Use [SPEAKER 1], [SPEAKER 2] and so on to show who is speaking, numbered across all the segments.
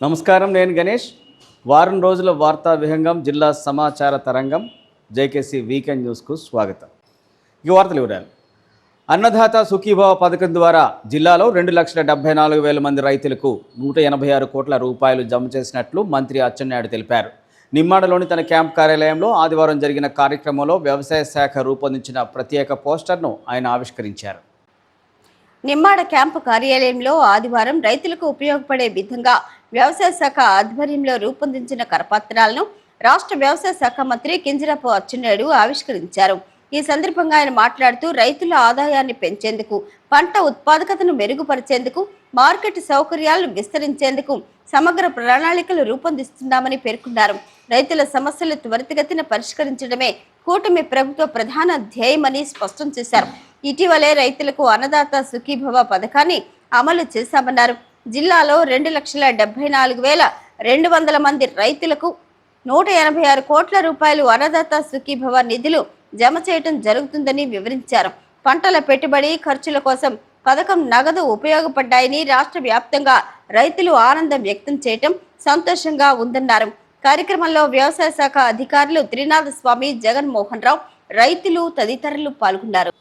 [SPEAKER 1] నమస్కారం నేను గణేష్. వారం రోజుల వార్తా విహంగం జిల్లా సమాచార తరంగం జేకేసీ వీకెండ్ న్యూస్కు స్వాగతం. ఈ వార్తలు వివరాలు. అన్నదాత సుఖీభావ పథకం ద్వారా జిల్లాలో రెండు లక్షల డెబ్బై నాలుగు వేల మంది రైతులకు నూట ఎనభై ఆరు కోట్ల రూపాయలు జమ చేసినట్లు మంత్రి అచ్చెన్నాయుడు తెలిపారు. నిమ్మాడలోని తన క్యాంప్ కార్యాలయంలో ఆదివారం జరిగిన కార్యక్రమంలో వ్యవసాయ శాఖ రూపొందించిన ప్రత్యేక పోస్టర్ను ఆయన ఆవిష్కరించారు.
[SPEAKER 2] నిమ్మాడ క్యాంపు కార్యాలయంలో ఆదివారం రైతులకు ఉపయోగపడే విధంగా వ్యవసాయ శాఖ ఆధ్వర్యంలో రూపొందించిన కరపత్రాలను రాష్ట్ర వ్యవసాయ శాఖ మంత్రి కింజరాపు అచ్చెన్నాయుడు ఆవిష్కరించారు. ఈ సందర్భంగా ఆయన మాట్లాడుతూ రైతుల ఆదాయాన్ని పెంచేందుకు పంట ఉత్పాదకతను మెరుగుపరిచేందుకు మార్కెట్ సౌకర్యాలను విస్తరించేందుకు సమగ్ర ప్రణాళికలు రూపొందిస్తున్నామని పేర్కొన్నారు. రైతుల సమస్యలు త్వరితగతిన పరిష్కరించడమే కూటమి ప్రభుత్వ ప్రధాన ధ్యేయమని స్పష్టం చేశారు. ఇటీవలే రైతులకు అన్నదాత సుఖీభవ పథకాన్ని అమలు చేశామన్నారు. జిల్లాలో రెండు లక్షల డెబ్బై నాలుగు వేల రెండు వందల మంది రైతులకు నూట ఎనభై ఆరు కోట్ల రూపాయలు అన్నదాత సుఖీభవ నిధులు జమ చేయడం జరుగుతుందని వివరించారు. పంటల పెట్టుబడి ఖర్చుల కోసం పథకం నగదు ఉపయోగపడ్డాయని రాష్ట్ర వ్యాప్తంగా రైతులు ఆనందం వ్యక్తం చేయటం సంతోషంగా ఉందన్నారు. కార్యక్రమంలో వ్యవసాయ శాఖ అధికారులు త్రినాథ స్వామి జగన్మోహన్ రావు రైతులు తదితరులు పాల్గొన్నారు.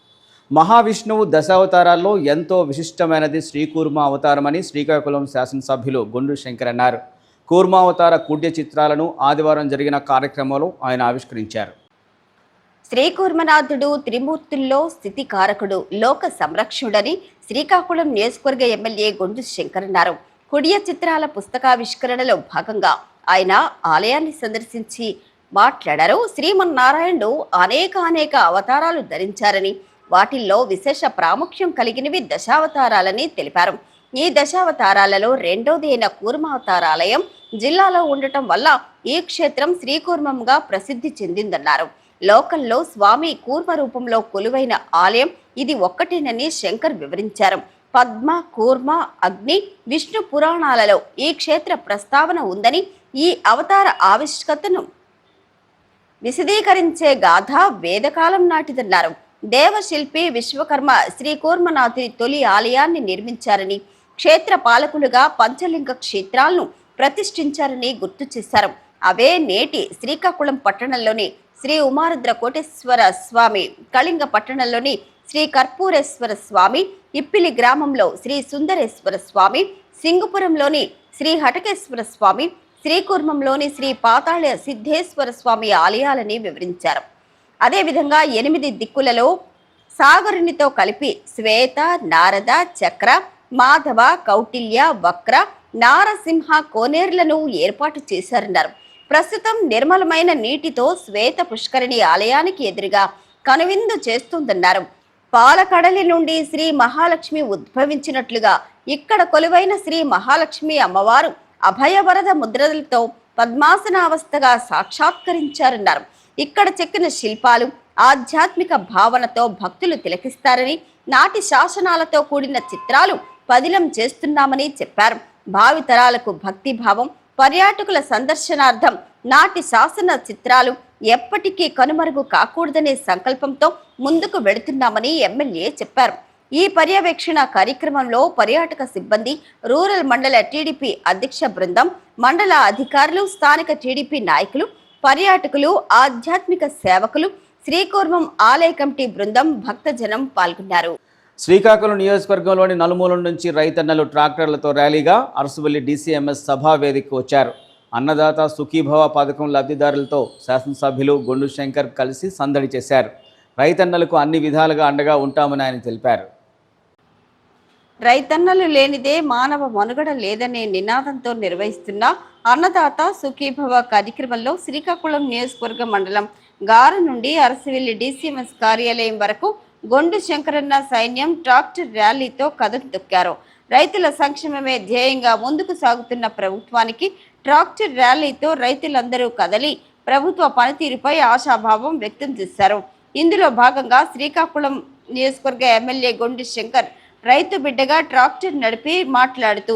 [SPEAKER 1] మహావిష్ణువు దశావతారాల్లో ఎంతో విశిష్టమైనది శ్రీకూర్మ అవతారమని శ్రీకాకుళం శాసనసభ్యులు గుండు శంకర్ అన్నారు. కూర్మావతార కుడ్య చిత్రాలను ఆదివారం జరిగిన కార్యక్రమంలో ఆయన ఆవిష్కరించారు.
[SPEAKER 2] శ్రీకూర్మనాథుడు త్రిమూర్తుల్లో స్థితికారకుడు లోక సంరక్షణుడని శ్రీకాకుళం నియోజకవర్గ ఎమ్మెల్యే గొండు శంకర్ అన్నారు. కుడియ చిత్రాల పుస్తకావిష్కరణలో భాగంగా ఆయన ఆలయాన్ని సందర్శించి మాట్లాడారు. శ్రీమన్నారాయణుడు అనేక అనేక అవతారాలు ధరించారని వాటిల్లో విశేష ప్రాముఖ్యం కలిగినవి దశావతారాలని తెలిపారు. ఈ దశావతారాలలో రెండోది అయిన కూర్మావతారాలయం జిల్లాలో ఉండటం వల్ల ఈ క్షేత్రం శ్రీకూర్మంగా ప్రసిద్ధి చెందిందన్నారు. లోకల్లో స్వామి కూర్మ రూపంలో కొలువైన ఆలయం ఇది ఒక్కటేనని శంకర్ వివరించారు. పద్మ కూర్మ అగ్ని విష్ణు పురాణాలలో ఈ క్షేత్ర ప్రస్తావన ఉందని ఈ అవతార ఆవిష్కతను విశదీకరించే గాథ వేదకాలం నాటిదన్నారు. దేవశిల్పి విశ్వకర్మ శ్రీ కూర్మనాథుని తొలి ఆలయాన్ని నిర్మించారని క్షేత్ర పాలకులుగా పంచలింగ క్షేత్రాలను ప్రతిష్ఠించారని గుర్తు చేశారు. అవే నేటి శ్రీకాకుళం పట్టణంలోని శ్రీ ఉమారుద్ర కోటేశ్వర స్వామి కళింగ పట్టణంలోని శ్రీ కర్పూరేశ్వర స్వామి ఇప్పిలి గ్రామంలో శ్రీ సుందరేశ్వర స్వామి సింగపురంలోని శ్రీ హటకేశ్వర స్వామి శ్రీకూర్మంలోని శ్రీ పాతాళ సిద్ధేశ్వర స్వామి ఆలయాలని వివరించారు. అదేవిధంగా ఎనిమిది దిక్కులలో సాగరునితో కలిపి శ్వేత నారద చక్ర మాధవ కౌటిల్య వక్ర నారసింహ కోనేరులను ఏర్పాటు చేశారన్నారు. ప్రస్తుతం నిర్మలమైన నీటితో శ్వేత పుష్కరిణి ఆలయానికి ఎదురుగా కనువిందు చేస్తుందన్నారు. పాలకడలి నుండి శ్రీ మహాలక్ష్మి ఉద్భవించినట్లుగా ఇక్కడ కొలువైన శ్రీ మహాలక్ష్మి అమ్మవారు అభయవరద ముద్రలతో పద్మాసనావస్థగా సాక్షాత్కరించారన్నారు. ఇక్కడ చెక్కిన శిల్పాలు ఆధ్యాత్మిక భావనతో భక్తులు తిలకిస్తారని నాటి శాసనాలతో కూడిన చిత్రాలు పదిలం చేస్తున్నామని చెప్పారు. భావితరాలకు భక్తిభావం పర్యాటకుల సందర్శనార్థం నాటి శాసన చిత్రాలు ఎప్పటికీ కనుమరుగు కాకూడదనే సంకల్పంతో ముందుకు వెళుతున్నామని ఎమ్మెల్యే చెప్పారు. ఈ పర్యవేక్షణ కార్యక్రమంలో పర్యాటక సిబ్బంది రూరల్ మండల టీడీపీ అధ్యక్ష బృందం మండల అధికారులు స్థానిక టీడీపీ నాయకులు పర్యాటకులు ఆధ్యాత్మిక సేవకులు శ్రీకూర్మం ఆలయ కమిటీ బృందం భక్తజనం పాల్గొన్నారు.
[SPEAKER 1] శ్రీకాకుళం నియోజకవర్గంలోని నలుమూలల నుంచి రైతన్నలు ట్రాక్టర్లతో ర్యాలీగా అరసువల్లి డీసీఎంఎస్ సభా వేదికకు వచ్చారు. అన్నదాత సుఖీభవ పథకం లబ్ధిదారులతో శాసనసభ్యులు గొండు శంకర్ కలిసి సందడి చేశారు. రైతన్నలకు అన్ని విధాలుగా అండగా ఉంటామని ఆయన తెలిపారు.
[SPEAKER 2] రైతన్నలు లేనిదే మానవ మనుగడ లేదనే నినాదంతో నిర్వహిస్తున్న అన్నదాత సుఖీభవ కార్యక్రమంలో శ్రీకాకుళం నియోజకవర్గ మండలం గార నుండి అరసివెల్లి డీసీఎంఎస్ కార్యాలయం వరకు గొండు శంకరన్న సైన్యం ట్రాక్టర్ ర్యాలీతో కథం తొక్కారు. రైతుల సంక్షేమమే ధ్యేయంగా ముందుకు సాగుతున్న ప్రభుత్వానికి ట్రాక్టర్ ర్యాలీతో రైతులందరూ కదలి ప్రభుత్వ పనితీరుపై ఆశాభావం వ్యక్తం చేశారు. ఇందులో భాగంగా శ్రీకాకుళం నియోజకవర్గ ఎమ్మెల్యే గొండు శంకర్ రైతు బిడ్డగా ట్రాక్టర్ నడిపి మాట్లాడుతూ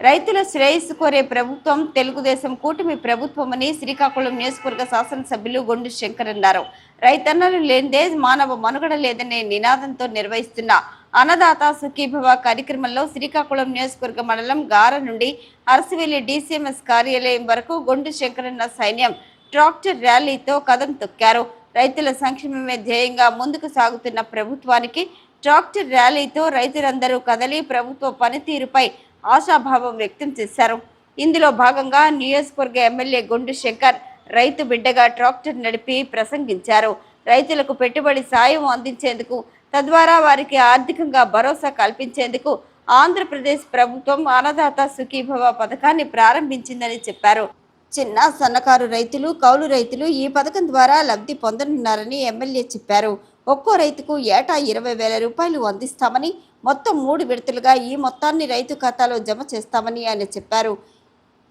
[SPEAKER 2] రైతుల శ్రేయస్సు కోరే ప్రభుత్వం తెలుగుదేశం కూటమి ప్రభుత్వమని శ్రీకాకుళం నియోజకవర్గ శాసనసభ్యులు గొండు శంకర్ అన్నారు. రైతన్నలు లేనిదే మానవ మనుగడ లేదనే నినాదంతో నిర్వహిస్తున్న అన్నదాత సుఖీభవ కార్యక్రమంలో శ్రీకాకుళం నియోజకవర్గ మండలం గార నుండి అరసివెల్లి డీసీఎంఎస్ కార్యాలయం వరకు గొండు శంకరన్న సైన్యం ట్రాక్టర్ ర్యాలీతో కదం తొక్కారు. రైతుల సంక్షేమమే ధ్యేయంగా ముందుకు సాగుతున్న ప్రభుత్వానికి ట్రాక్టర్ ర్యాలీతో రైతులందరూ కదలి ప్రభుత్వ పనితీరుపై ఆశాభావం వ్యక్తం చేశారు. ఇందులో భాగంగా నియోజకవర్గ ఎమ్మెల్యే గుండు శంకర్ రైతు బిడ్డగా ట్రాక్టర్ నడిపి ప్రసంగించారు. రైతులకు పెట్టుబడి సాయం అందించేందుకు తద్వారా వారికి ఆర్థికంగా భరోసా కల్పించేందుకు ఆంధ్రప్రదేశ్ ప్రభుత్వం అన్నదాత సుఖీభవ పథకాన్ని ప్రారంభించిందని చెప్పారు. చిన్న సన్నకారు రైతులు కౌలు రైతులు ఈ పథకం ద్వారా లబ్ధి పొందనున్నారని ఎమ్మెల్యే చెప్పారు. ఒక్కో రైతుకు ఏటా ఇరవై వేల రూపాయలు అందిస్తామని మొత్తం మూడు విడతలుగా ఈ మొత్తాన్ని రైతు ఖాతాలో జమ చేస్తామని ఆయన చెప్పారు.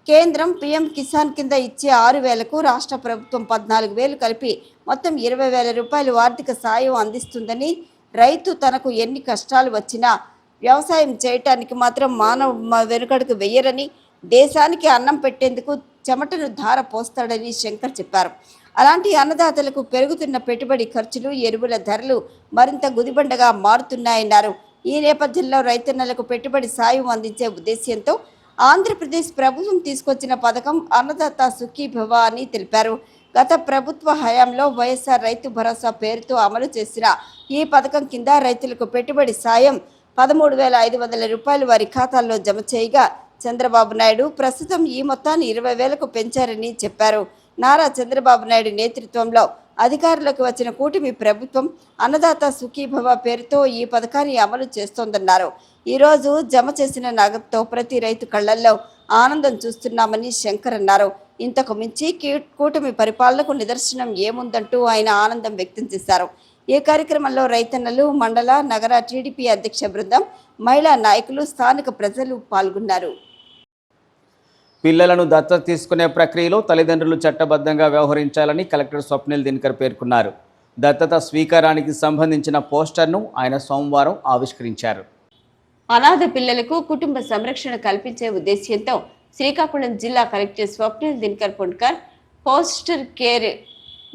[SPEAKER 2] కేంద్రం పీఎం కిసాన్ కింద ఇచ్చే ఆరు వేలకు రాష్ట్ర ప్రభుత్వం పద్నాలుగు వేలు కలిపి మొత్తం ఇరవై వేల రూపాయలు ఆర్థిక సాయం అందిస్తుందని రైతు తనకు ఎన్ని కష్టాలు వచ్చినా వ్యవసాయం చేయటానికి మాత్రం మానవ మ- వెయ్యరని దేశానికి అన్నం పెట్టేందుకు చెమటను ధార పోస్తాడని శంకర్ చెప్పారు. అలాంటి అన్నదాతలకు పెరుగుతున్న పెట్టుబడి ఖర్చులు ఎరువుల ధరలు మరింత గుదిబండగా మారుతున్నాయన్నారు. ఈ నేపథ్యంలో రైతన్నలకు పెట్టుబడి సాయం అందించే ఉద్దేశ్యంతో ఆంధ్రప్రదేశ్ ప్రభుత్వం తీసుకొచ్చిన పథకం అన్నదాత సుఖీభవ అని తెలిపారు. గత ప్రభుత్వ హయాంలో వైఎస్ఆర్ రైతు భరోసా పేరుతో అమలు చేసిన ఈ పథకం కింద రైతులకు పెట్టుబడి సాయం పదమూడు వేల ఐదు వందల రూపాయలు వారి ఖాతాల్లో జమ చేయగా చంద్రబాబు నాయుడు ప్రస్తుతం ఈ మొత్తాన్ని ఇరవై వేలకు పెంచారని చెప్పారు. నారా చంద్రబాబు నాయుడు నేతృత్వంలో అధికారులకు వచ్చిన కూటమి ప్రభుత్వం అన్నదాత సుఖీభవ పేరుతో ఈ పథకాన్ని అమలు చేస్తోందన్నారు. ఈరోజు జమ చేసిన నగదుతో ప్రతి రైతు కళ్ళల్లో ఆనందం చూస్తున్నామని శంకర్ అన్నారు. ఇంతకు మించి కూటమి పరిపాలనకు నిదర్శనం ఏముందంటూ ఆయన ఆనందం వ్యక్తం చేశారు. ఈ కార్యక్రమంలో రైతన్నలు మండల నగర టీడీపీ అధ్యక్ష బృందం మహిళా నాయకులు స్థానిక ప్రజలు పాల్గొన్నారు.
[SPEAKER 1] పిల్లలను దత్తత తీసుకునే ప్రక్రియలో తల్లిదండ్రులు చట్టబద్ధంగా వ్యవహరించాలని కలెక్టర్ స్వప్నిల్ దినకర్ పేర్కొన్నారు. దత్తత స్వీకారానికి సంబంధించిన పోస్టర్ను ఆయన సోమవారం ఆవిష్కరించారు.
[SPEAKER 2] అనాథ పిల్లలకు కుటుంబ సంరక్షణ కల్పించే ఉద్దేశ్యంతో శ్రీకాకుళం జిల్లా collector Swapnil Dinakar Ponkar foster care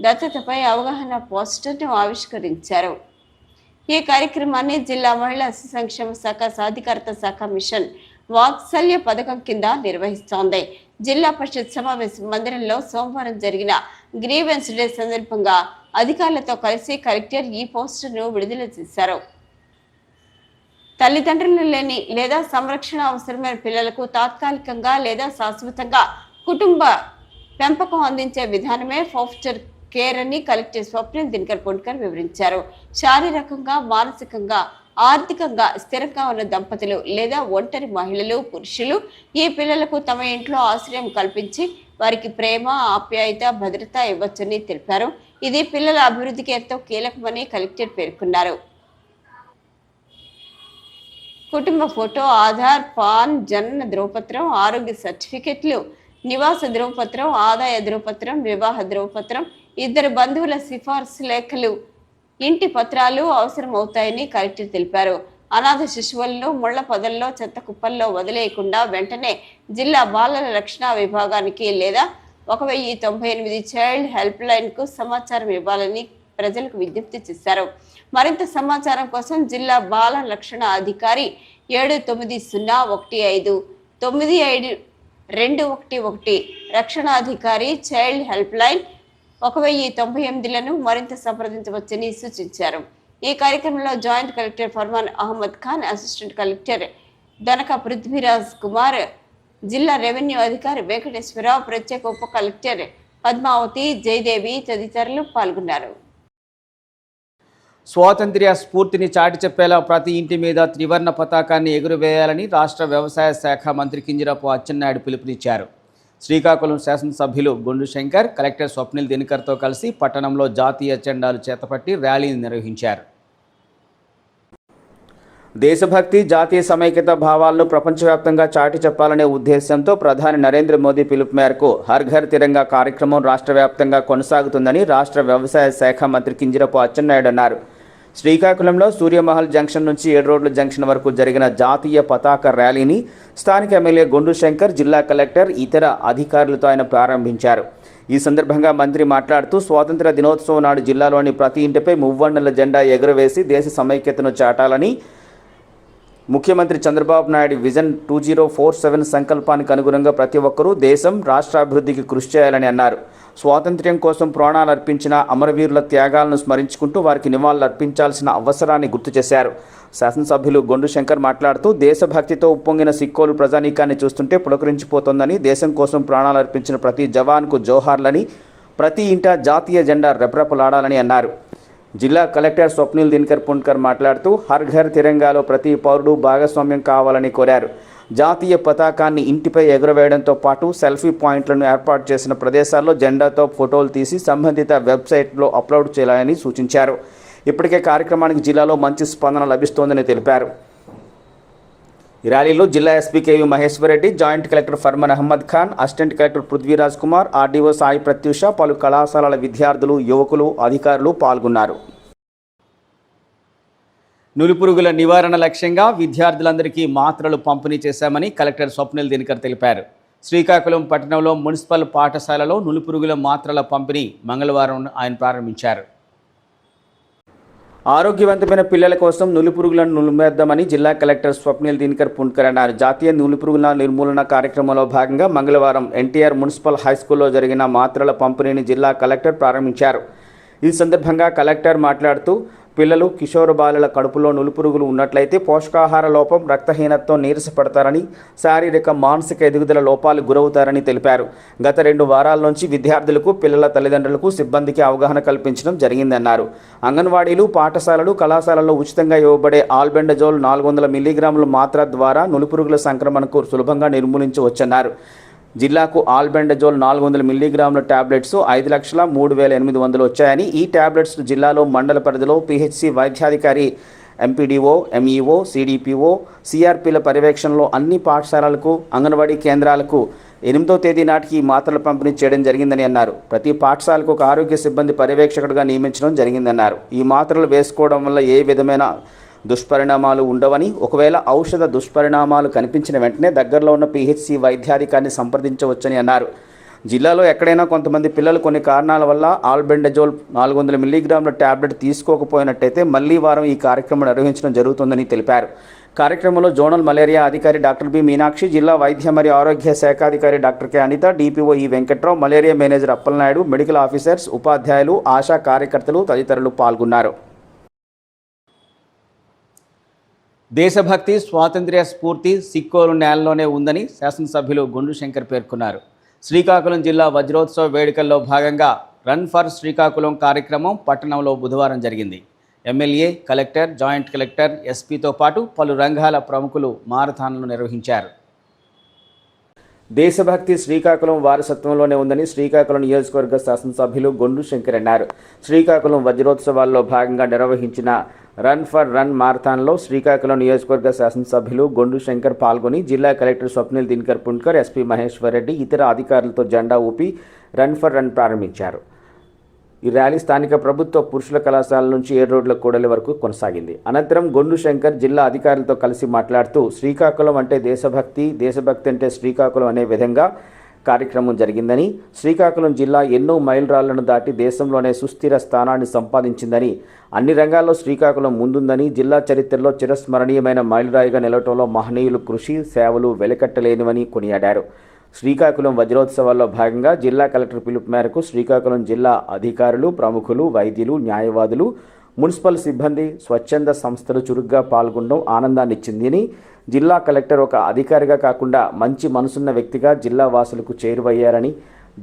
[SPEAKER 2] దత్తతపై అవగాహన పోస్టర్ను ఆవిష్కరించారు. ఈ కార్యక్రమాన్ని జిల్లా మహిళా శిశు సంక్షేమ శాఖ సాధికారత శాఖ మిషన్ వాత్సల్య పథకం కింద నిర్వహిస్తోంది. జిల్లా పరిషత్ సమావేశ మందిరంలో సోమవారం జరిగిన గ్రీవెన్స్ డే సందర్భంగా అధికారులతో కలిసి కలెక్టర్ ఈ పోస్టర్ను విడుదల చేశారు. తల్లిదండ్రులు లేని లేదా సంరక్షణ అవసరమైన పిల్లలకు తాత్కాలికంగా లేదా శాశ్వతంగా కుటుంబ పెంపకం అందించే విధానమే ఫోస్టర్ కేర్ అని కలెక్టర్ స్వప్నిల్ దినకర్ పొన్కర్ వివరించారు. శారీరకంగా మానసికంగా ఆర్థికంగా స్థిరంగా ఉన్న దంపతులు లేదా ఒంటరి మహిళలు పురుషులు ఈ పిల్లలకు తమ ఇంట్లో ఆశ్రయం కల్పించి వారికి ప్రేమ ఆప్యాయత భద్రత ఇవ్వచ్చని తెలిపారు. ఇది పిల్లల అభివృద్ధికి ఎంతో కీలకమని కలెక్టర్ పేర్కొన్నారు. కుటుంబ ఫోటో ఆధార్ పాన్ జనన ధ్రువపత్రం ఆరోగ్య సర్టిఫికెట్లు నివాస ధ్రువపత్రం ఆదాయ ధ్రువపత్రం వివాహ ధ్రువపత్రం ఇద్దరు బంధువుల సిఫార్సు లేఖలు ఇంటి పత్రాలు అవసరం అవుతాయని కలెక్టర్ తెలిపారు. అనాథ శిశువులను ముళ్ళ పొదల్లో చెత్త కుప్పల్లో వదిలేయకుండా వెంటనే జిల్లా బాలల రక్షణ విభాగానికి లేదా ఒక వెయ్యి తొంభై ఎనిమిది చైల్డ్ హెల్ప్ లైన్కు సమాచారం ఇవ్వాలని ప్రజలకు విజ్ఞప్తి చేశారు. మరింత సమాచారం కోసం జిల్లా బాల రక్షణ అధికారి ఏడు తొమ్మిది సున్నా ఒకటి ఐదు తొమ్మిది ఐదు రెండు ఒకటి ఒకటి రక్షణాధికారి చైల్డ్ హెల్ప్ లైన్ ఒక వెయ్యి తొంభై ఎనిమిదిలను మరింత సంప్రదించవచ్చని సూచించారు. ఈ కార్యక్రమంలో joint collector Farman Ahmed Khan assistant collector Danaka Prithviraj Kumar జిల్లా రెవెన్యూ అధికారి వెంకటేశ్వరరావు ప్రత్యేక ఉప కలెక్టర్ పద్మావతి జయదేవి తదితరులు పాల్గొన్నారు.
[SPEAKER 1] స్వాతంత్ర్య స్ఫూర్తిని చాటి చెప్పేలా ప్రతి ఇంటి మీద త్రివర్ణ పతాకాన్ని ఎగురవేయాలని రాష్ట్ర వ్యవసాయ శాఖ మంత్రి కింజరాపు అచ్చెన్నాయుడు పిలుపునిచ్చారు. శ్రీకాకుళం శాసనసభ్యులు గుండు శంకర్ కలెక్టర్ స్వప్నిల్ దినకర్తో కలిసి పట్టణంలో జాతీయ జెండాలు చేతపట్టి ర్యాలీని నిర్వహించారు. దేశభక్తి జాతీయ సమైక్యత భావాలను ప్రపంచవ్యాప్తంగా చాటి చెప్పాలనే ఉద్దేశంతో ప్రధాని నరేంద్ర మోదీ పిలుపు మేరకు హర్ ఘర్ తిరంగా కార్యక్రమం రాష్ట్ర వ్యాప్తంగా కొనసాగుతుందని రాష్ట్ర వ్యవసాయ శాఖ మంత్రి కింజరపు అచ్చెన్నాయుడు అన్నారు. శ్రీకాకుళంలో సూర్యమహల్ జంక్షన్ నుంచి ఏడు రోడ్ల జంక్షన్ వరకు జరిగిన జాతీయ పతాక ర్యాలీని స్థానిక ఎమ్మెల్యే గొండు శంకర్ జిల్లా కలెక్టర్ ఇతర అధికారులతో ఆయన ప్రారంభించారు. ఈ సందర్భంగా మంత్రి మాట్లాడుతూ స్వాతంత్ర దినోత్సవం నాడు జిల్లాలోని ప్రతి ఇంటిపై మువ్వన్నెల జెండా ఎగురవేసి దేశ సమైక్యతను చాటాలని ముఖ్యమంత్రి Chandrababu Naidu vision two zero four seven సంకల్పానికి అనుగుణంగా ప్రతి ఒక్కరూ దేశం రాష్ట్రాభివృద్ధికి కృషి చేయాలని అన్నారు. స్వాతంత్ర్యం కోసం ప్రాణాలు అర్పించిన అమరవీరుల త్యాగాలను స్మరించుకుంటూ వారికి నివాళులు అర్పించాల్సిన అవసరాన్ని గుర్తు చేశారు. శాసనసభ్యులు గొండు శంకర్ మాట్లాడుతూ దేశభక్తితో ఉప్పొంగిన సిక్కోలు ప్రజానీకాన్ని చూస్తుంటే పులకరించిపోతోందని దేశం కోసం ప్రాణాలు అర్పించిన ప్రతి జవాన్కు జోహార్లని ప్రతి ఇంట జాతీయ జెండా రెపరెపలాడాలని అన్నారు. జిల్లా కలెక్టర్ స్వప్నిల్ దినకర్ పుణ్కర్ మాట్లాడుతూ హర్ ఘర్ తిరంగాలో ప్రతి పౌరుడు భాగస్వామ్యం కావాలని కోరారు. జాతీయ పతాకాన్ని ఇంటిపై ఎగురవేయడంతో పాటు సెల్ఫీ పాయింట్లను ఏర్పాటు చేసిన ప్రదేశాల్లో జెండాతో ఫోటోలు తీసి సంబంధిత వెబ్సైట్లో అప్లోడ్ చేయాలని సూచించారు. ఇప్పటికే కార్యక్రమానికి జిల్లాలో మంచి స్పందన లభిస్తోందని తెలిపారు. ఈ ర్యాలీలో జిల్లా SP K V Maheshwar Reddy joint collector Farman Ahmed Khan assistant collector Prithviraj Kumar RDO Sai Pratyusha పలు కళాశాలల విద్యార్థులు యువకులు అధికారులు పాల్గొన్నారు. నులిపురుగుల నివారణ లక్ష్యంగా విద్యార్థులందరికీ మాత్రలు పంపిణీ చేశామని కలెక్టర్ స్వప్నిల్ దినకర్ తెలిపారు. శ్రీకాకుళం పట్టణంలో మున్సిపల్ పాఠశాలలో నులిపురుగుల మాత్రల పంపిణీ మంగళవారం ఆయన ప్రారంభించారు. ఆరోగ్యవంతమైన పిల్లల కోసం నులిపురుగులను నులిమేద్దామని జిల్లా కలెక్టర్ స్వప్నిల్ దినకర్ పుణ్కర్ అన్నారు. జాతీయ నులిపురుగుల నిర్మూలన కార్యక్రమంలో భాగంగా మంగళవారం ఎన్టీఆర్ మున్సిపల్ హై స్కూల్లో జరిగిన మాత్రల పంపిణీని జిల్లా కలెక్టర్ ప్రారంభించారు. ఈ సందర్భంగా కలెక్టర్ మాట్లాడుతూ పిల్లలు కిషోర బాలుల కడుపులో నులుపురుగులు ఉన్నట్లయితే పోషకాహార లోపం రక్తహీనతతో నీరసపడతారని శారీరక మానసిక ఎదుగుదల లోపాలు గురవుతారని తెలిపారు. గత రెండు వారాల నుంచి విద్యార్థులకు పిల్లల తల్లిదండ్రులకు సిబ్బందికి అవగాహన కల్పించడం జరిగిందన్నారు. అంగన్వాడీలు పాఠశాలలు కళాశాలల్లో ఉచితంగా ఇవ్వబడే ఆల్బెండజోల్ నాలుగు వందల మిల్లీగ్రాముల మాత్ర ద్వారా నులుపురుగుల సంక్రమణకు సులభంగా నిర్మూలించవచ్చన్నారు. జిల్లాకు ఆల్బెండజోల్ నాలుగు వందల మిల్లీగ్రాముల టాబ్లెట్స్ ఐదు లక్షల మూడు వేల ఎనిమిది వందలు వచ్చాయని ఈ టాబ్లెట్స్ జిల్లాలో మండల పరిధిలో పిహెచ్సి వైద్యాధికారి ఎంపీడీఓ ఎంఈఓ సిడిపిఓ సిఆర్పిల పర్యవేక్షణలో అన్ని పాఠశాలలకు అంగన్వాడీ కేంద్రాలకు ఎనిమిదో తేదీ నాటికి ఈ మాత్రలు పంపిణీ చేయడం జరిగిందని అన్నారు. ప్రతి పాఠశాలకు ఒక ఆరోగ్య సిబ్బంది పర్యవేక్షకుడిగా నియమించడం జరిగిందన్నారు. ఈ మాత్రలు వేసుకోవడం వల్ల ఏ విధమైన దుష్పరిణామాలు ఉండవని ఒకవేళ ఔషధ దుష్పరిణామాలు కనిపించిన వెంటనే దగ్గరలో ఉన్న పిహెచ్సి వైద్యాధికారిని సంప్రదించవచ్చని అన్నారు. జిల్లాలో ఎక్కడైనా కొంతమంది పిల్లలు కొన్ని కారణాల వల్ల ఆల్బెండజోల్ నాలుగు వందల మిల్లీగ్రాముల ట్యాబ్లెట్ తీసుకోకపోయినట్టయితే మళ్ళీ వారం ఈ కార్యక్రమం నిర్వహించడం జరుగుతుందని తెలిపారు. కార్యక్రమంలో జోనల్ మలేరియా అధికారి డాక్టర్ బి మీనాక్షి జిల్లా వైద్య మరియు ఆరోగ్య శాఖాధికారి doctor K Anitha DPO E Venkatrao malaria manager Appalanaidu medical officers ఉపాధ్యాయులు ఆశా కార్యకర్తలు తదితరులు పాల్గొన్నారు. దేశభక్తి స్వాతంత్ర్య స్ఫూర్తి సిక్కోలు నేలలోనే ఉందని శాసనసభ్యులు గుండు శంకర్ పేర్కొన్నారు. శ్రీకాకుళం జిల్లా వజ్రోత్సవ వేడుకల్లో భాగంగా రన్ ఫర్ శ్రీకాకుళం కార్యక్రమం పట్టణంలో బుధవారం జరిగింది. ఎమ్మెల్యే కలెక్టర్ జాయింట్ కలెక్టర్ ఎస్పీతో పాటు పలు రంగాల ప్రముఖులు మారథాన్లు నిర్వహించారు. దేశభక్తి శ్రీకాకుళం వారసత్వంలోనే ఉందని శ్రీకాకుళం నియోజకవర్గ శాసనసభ్యులు గొండు శంకర్ అన్నారు. శ్రీకాకుళం వజ్రోత్సవాల్లో భాగంగా నిర్వహించిన రన్ ఫర్ రన్ మారథాన్లో శ్రీకాకుళం నియోజకవర్గ శాసనసభ్యులు గొండు శంకర్ పాల్గొని జిల్లా కలెక్టర్ స్వప్నిల్ దినకర్ పుణ్కర్ ఎస్పీ మహేశ్వర్ రెడ్డి ఇతర అధికారులతో జెండా ఊపి రన్ ఫర్ రన్ ప్రారంభించారు. ఈ ర్యాలీ స్థానిక ప్రభుత్వ పురుషుల కళాశాల నుంచి ఏడు రోడ్ల కూడలి వరకు కొనసాగింది. అనంతరం గొండు శంకర్ జిల్లా అధికారులతో కలిసి మాట్లాడుతూ శ్రీకాకుళం అంటే దేశభక్తి దేశభక్తి అంటే శ్రీకాకుళం అనే విధంగా కార్యక్రమం జరిగిందని శ్రీకాకుళం జిల్లా ఎన్నో మైలురాళ్ళను దాటి దేశంలోనే సుస్థిర స్థానాన్ని సంపాదించిందని అన్ని రంగాల్లో శ్రీకాకుళం ముందుందని జిల్లా చరిత్రలో చిరస్మరణీయమైన మైలురాయిగా నిలవటంలో మహనీయులు కృషి సేవలు వెలకట్టలేనివని కొనియాడారు. శ్రీకాకుళం వజ్రోత్సవాల్లో భాగంగా జిల్లా కలెక్టర్ పిలుపు మేరకు శ్రీకాకుళం జిల్లా అధికారులు ప్రముఖులు వైద్యులు న్యాయవాదులు మున్సిపల్ సిబ్బంది స్వచ్ఛంద సంస్థలు చురుగ్గా పాల్గొనడం ఆనందాన్ని ఇచ్చిందని జిల్లా కలెక్టర్ ఒక అధికారిగా కాకుండా మంచి మనసున్న వ్యక్తిగా జిల్లా వాసులకు చేరువయ్యారని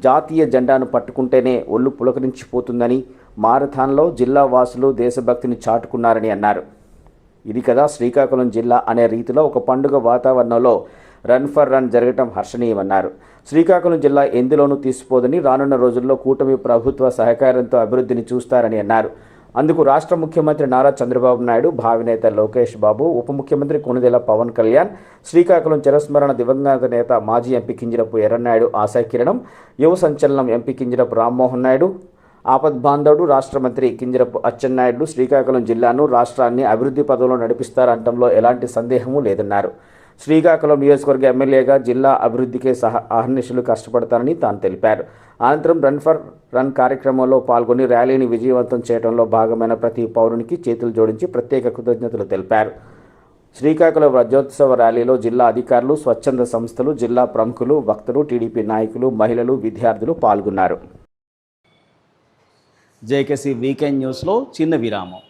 [SPEAKER 1] జాతీయ జెండాను పట్టుకుంటేనే ఒళ్ళు పులకరించిపోతుందని మారథాన్లో జిల్లా వాసులు దేశభక్తిని చాటుకున్నారని అన్నారు. ఇది కదా శ్రీకాకుళం జిల్లా అనే రీతిలో ఒక పండుగ వాతావరణంలో రన్ ఫర్ రన్ జరగటం హర్షణీయమన్నారు. శ్రీకాకుళం జిల్లా ఎందులోనూ తీసిపోదని రానున్న రోజుల్లో కూటమి ప్రభుత్వ సహకారంతో అభివృద్ధిని చూస్తారని అన్నారు. అందుకు రాష్ట్ర ముఖ్యమంత్రి నారా చంద్రబాబు నాయుడు భావినేత లోకేష్ బాబు ఉప ముఖ్యమంత్రి కొనుదెల పవన్ కళ్యాణ్ శ్రీకాకుళం చిరస్మరణ దివంగత నేత మాజీ ఎంపీ కింజరపు ఎర్రన్నాయుడు ఆశాకిరణం యువ సంచలనం ఎంపీ కింజరపు రామ్మోహన్ నాయుడు ఆపద్బాంధవుడు రాష్ట్ర మంత్రి కింజరపు అచ్చెన్నాయుడు శ్రీకాకుళం జిల్లాను రాష్ట్రాన్ని అభివృద్ధి పదంలో నడిపిస్తారంటంలో ఎలాంటి సందేహమూ లేదన్నారు. శ్రీకాకుళం నియోజకవర్గ ఎమ్మెల్యేగా జిల్లా అభివృద్ధికే సహ అహర్నిశలు కష్టపడతానని తాను తెలిపారు. అనంతరం రన్ ఫర్ రన్ కార్యక్రమంలో పాల్గొని ర్యాలీని విజయవంతం చేయడంలో భాగమైన ప్రతి పౌరునికి చేతులు జోడించి ప్రత్యేక కృతజ్ఞతలు తెలిపారు. శ్రీకాకుళం రజోత్సవ ర్యాలీలో జిల్లా అధికారులు స్వచ్ఛంద సంస్థలు జిల్లా ప్రముఖులు వక్తలు టీడీపీ నాయకులు మహిళలు విద్యార్థులు పాల్గొన్నారు. జేకేసీ వీకెండ్ న్యూస్లో చిన్న విరామం.